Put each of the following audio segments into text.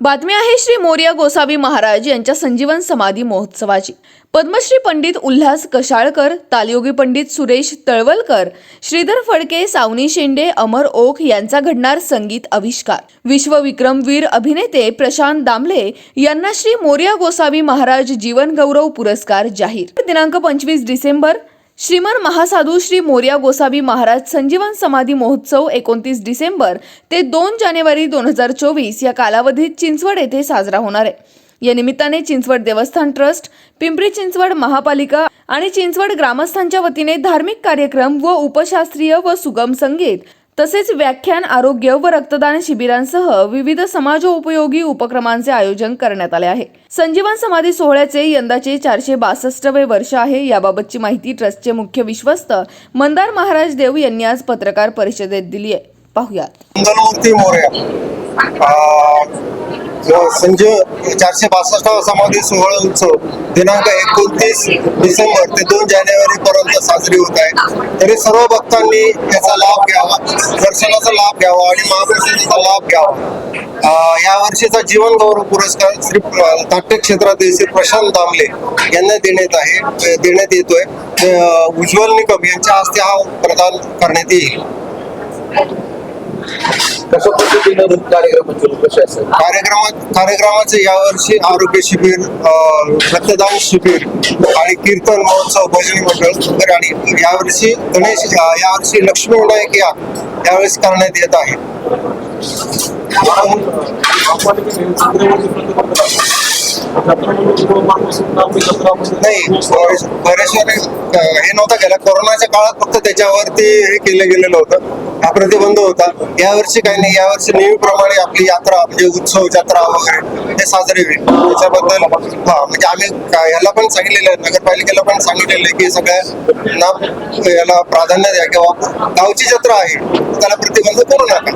बातमी आहे श्री मोर्या गोसावी महाराज यांच्या संजीवन समाधी महोत्सवाची. पद्मश्री पंडित उल्हास कशाळकर तालयोगी पंडित सुरेश तळवलकर श्रीधर फडके सावनी शेंडे अमर ओक यांचा घडणार संगीत आविष्कार. विश्वविक्रमवीर अभिनेते प्रशांत दामले यांना श्री मोर्या गोसावी महाराज जीवन गौरव पुरस्कार जाहीर. दिनांक पंचवीस डिसेंबर श्रीमन महासाधू श्री मोर्या गोसावी महाराज संजीवन समाधी महोत्सव एकोणतीस डिसेंबर ते दोन जानेवारी दोन हजार चोवीस या कालावधीत चिंचवड येथे साजरा होणार आहे. या निमित्ताने चिंचवड देवस्थान ट्रस्ट पिंपरी चिंचवड महापालिका आणि चिंचवड ग्रामस्थांच्या वतीने धार्मिक कार्यक्रम व उपशास्त्रीय व सुगम संगीत तसेच व्याख्यान आरोग्य व रक्तदान शिबिरांसह विविध समाजोपयोगी उपक्रमांचे आयोजन करण्यात आले आहे. संजीवन समाधी सोहळ्याचे यंदाचे चारशे बासष्टवे वर्ष आहे. याबाबतची माहिती ट्रस्टचे मुख्य विश्वस्त मंदार महाराज देव यांनी आज पत्रकार परिषदेत दिली आहे. पाहुयात. संजय चारशे बासष्टावा समाधी सोहळा उत्सव दिनांक एकोणतीस डिसेंबर ते दोन जानेवारी पर्यंत साजरी होत आहे. तरी सर्व भक्तांनी याचा लाभ घ्यावा दर्शनाचा लाभ घ्यावा आणि महाप्रसादाचा लाभ घ्यावा. या वर्षीचा जीवन गौरव पुरस्कार श्री अं, नाट्य क्षेत्रातील श्री प्रशांत दामले यांना देण्यात आहे देण्यात येतोय. अं, उज्ज्वल निकम यांच्या हस्ते हा प्रदान करण्यात येईल. कशा पद्धतीनं कार्यक्रम कसे असेल कार्यक्रमात कार्यक्रमाचे यावर्षी आरोग्य शिबिर रक्तदान शिबिर आणि कीर्तन महोत्सव भजनी मंडळ वगैरे आणि यावर्षी गणेश यावर्षी लक्ष्मी विनायक या यावेळेस करण्यात येत आहे. नाही बरेच हे नव्हतं गेलं कोरोनाच्या काळात फक्त त्याच्यावरती हे केलं गेलेलं होतं. हा प्रतिबंध होता. यावर्षी काही नाही यावर्षी नेहमीप्रमाणे आपली यात्रा म्हणजे उत्सव जत्रा वगैरे हे साजरे होईल. त्याच्याबद्दल हा म्हणजे आम्ही याला पण सांगितलेलं आहे नगरपालिकेला पण सांगितलेलं आहे की सगळ्यांना याला प्राधान्य द्या किंवा गावची जत्रा आहे त्याला प्रतिबंध करू नका.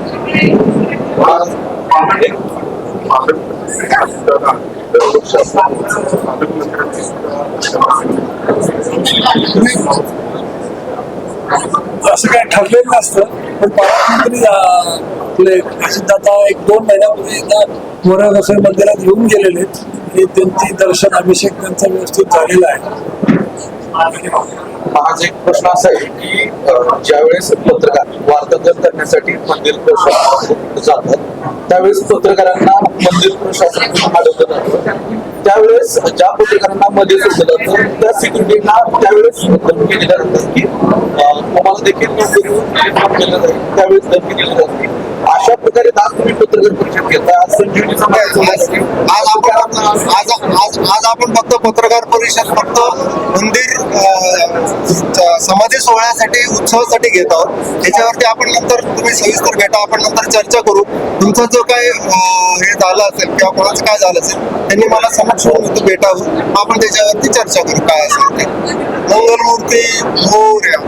असं काही ठरलेलं नसतं पण पालकमंत्री आता आपले एक दोन महिन्यापूर्वी एकदा मोऱ्या मंदिरात येऊन गेलेले आहेत. आणि त्यांची दर्शन अभिषेक त्यांचा व्यवस्थित झालेला आहे माझा एक प्रश्न असा आहे की ज्यावेळेस पत्रकार वार्तांकन करण्यासाठी मंदिर प्रशासन जातात. त्यावेळेस पत्रकारांना मंदिर प्रशासन अडवलं जातं. त्यावेळेस ज्या पत्रकारांना मध्ये सोडलं जातं त्या सिक्युरिटीना त्यावेळेस धमकी दिल्या जातात की तुम्हाला देखील नोकरीवरून केलं जाईल त्यावेळेस धमकी दिली जाते अशा प्रकारे आज तुम्ही पत्रकार परिषद घेता आज संजीवनी आज आपण आज आज आज आपण फक्त पत्रकार परिषद फक्त मंदिर समाधी सोहळ्यासाठी उत्सवासाठी घेत आहोत. त्याच्यावरती आपण नंतर तुम्ही सविस्तर भेटा. आपण नंतर चर्चा करू. तुमचा जो काय हे झालं असेल किंवा कोणाचं काय झालं असेल त्यांनी मला समक्ष भेटावं. आपण त्याच्यावरती चर्चा करू. काय असेल ते. मंगलमूर्ती मोर्या.